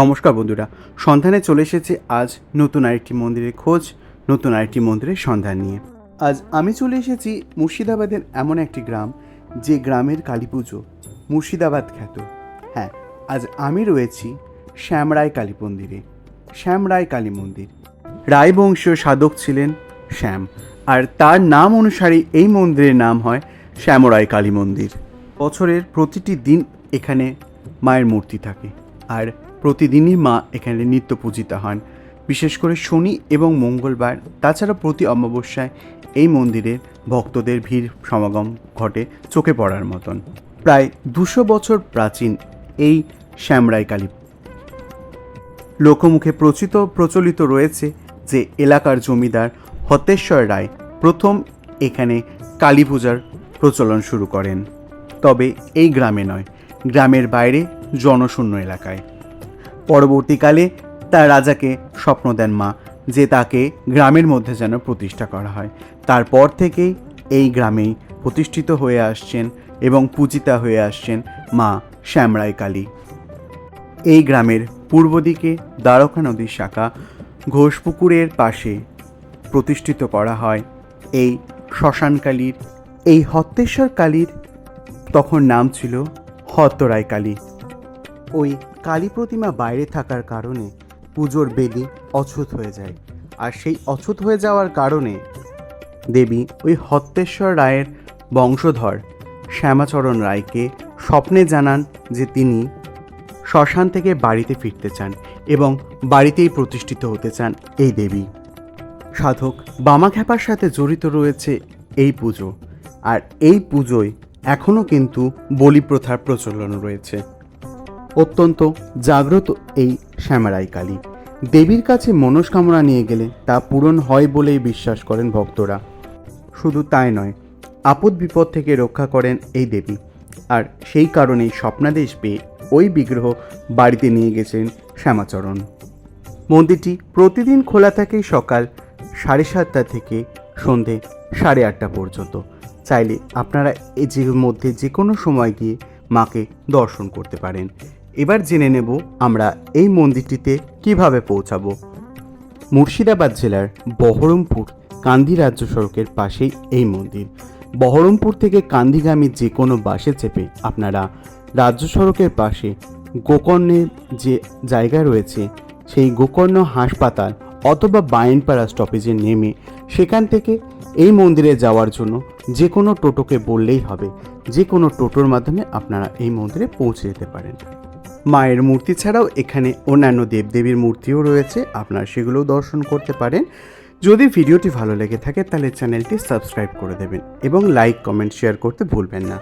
নমস্কার বন্ধুরা, সন্ধানে চলে এসেছে আজ নতুন আরেকটি মন্দিরের খোঁজ, নতুন আরেকটি মন্দিরের সন্ধান নিয়ে। আজ আমি চলে এসেছি মুর্শিদাবাদের এমন একটি গ্রাম, যে গ্রামের কালী পুজো, মুর্শিদাবাদ খ্যাত। হ্যাঁ আজ আমি রয়েছি শ্যামরায় কালী মন্দিরে শ্যামরায় কালী মন্দির। রায় রায়বংশীয় সাধক ছিলেন শ্যাম, আর তার নাম অনুসারে এই মন্দিরের নাম হয় শ্যামরায় কালী মন্দির। বছরের প্রতিটি দিন এখানে মায়ের মূর্তি থাকে, আর প্রতিদিনই মা এখানে নিত্য পূজিতা হন। বিশেষ করে শনি এবং মঙ্গলবার, তাছাড়া প্রতি অমাবস্যায় এই মন্দিরে ভক্তদের ভিড় সমাগম ঘটে চোখে পড়ার মতন। প্রায় দুশো বছর প্রাচীন এই শ্যামরাই কালী লোকমুখে প্রচিত প্রচলিত রয়েছে যে এলাকার জমিদার হতেশ্বর রায় প্রথম এখানে কালী পূজার প্রচলন শুরু করেন। তবে এই গ্রামে নয়, গ্রামের বাইরে জনশূন্য এলাকায়। পরবর্তীকালে তার রাজাকে স্বপ্ন দেন মা, যে তাকে গ্রামের মধ্যে যেন প্রতিষ্ঠা করা হয়। তারপর থেকেই এই গ্রামেই প্রতিষ্ঠিত হয়ে আসছেন এবং পূজিতা হয়ে আসছেন মা শ্যামরাই কালী। এই গ্রামের পূর্ব দিকে দ্বারকা নদীর শাখা ঘোষপুকুরের পাশে প্রতিষ্ঠিত করা হয়। এই শ্মশানকালীর এই হত্তেশ্বর কালীর তখন নাম ছিল হত্তরাই কালী। ওই কালী প্রতিমা বাইরে থাকার কারণে পুজোর বেদি অছুত হয়ে যায়। আর সেই অছুত হয়ে যাওয়ার কারণে দেবী ওই হত্তেশ্বর রায়ের বংশধর শ্যামাচরণ রায়কে স্বপ্নে জানান যে তিনি শ্মশান থেকে বাড়িতে ফিরতে চান এবং বাড়িতেই প্রতিষ্ঠিত হতে চান এই দেবী। সাধক বামাখ্যাপার সাথে জড়িত রয়েছে এই পুজো। আর এই পুজোয় এখনও কিন্তু বলি প্রথার প্রচলন রয়েছে। অত্যন্ত জাগ্রত এই শ্যামারাই কালী। দেবীর কাছে মনস্কামনা নিয়ে গেলে তা পূরণ হয় বলেই বিশ্বাস করেন ভক্তরা। শুধু তাই নয়, আপদ বিপদ থেকে রক্ষা করেন এই দেবী। আর সেই কারণেই স্বপ্নাদেশ পেয়ে ওই বিগ্রহ বাড়িতে নিয়ে গেছেন শ্যামাচরণ। মন্দিরটি প্রতিদিন খোলা থাকে সকাল সাড়ে সাতটা থেকে সন্ধে সাড়ে আটটা পর্যন্ত। চাইলে আপনারা এই যে মধ্যে যে কোনো সময় গিয়ে মাকে দর্শন করতে পারেন। এবার জেনে নেব আমরা এই মন্দিরটিতে কীভাবে পৌঁছাবো। মুর্শিদাবাদ জেলার বহরমপুর কান্দি রাজ্য সড়কের পাশেই এই মন্দির। বহরমপুর থেকে কান্দিগামী যে কোনো বাসে চেপে আপনারা রাজ্য সড়কের পাশে গোকর্ণের যে জায়গা রয়েছে, সেই গোকর্ণ হাসপাতাল অথবা বায়নপাড়া স্টপেজে নেমে সেখান থেকে এই মন্দিরে যাওয়ার জন্য যে কোনো টোটোকে বললেই হবে। যে কোনো টোটোর মাধ্যমে আপনারা এই মন্দিরে পৌঁছে যেতে পারেন। মায়ের মূর্তি ছাড়াও এখানে অন্যান্য দেবদেবীর মূর্তিও রয়েছে। আপনারা সেগুলোও দর্শন করতে পারেন। যদি ভিডিওটি ভালো লেগে থাকে, তাহলে চ্যানেলটি সাবস্ক্রাইব করে দেবেন এবং লাইক, কমেন্ট, শেয়ার করতে ভুলবেন না।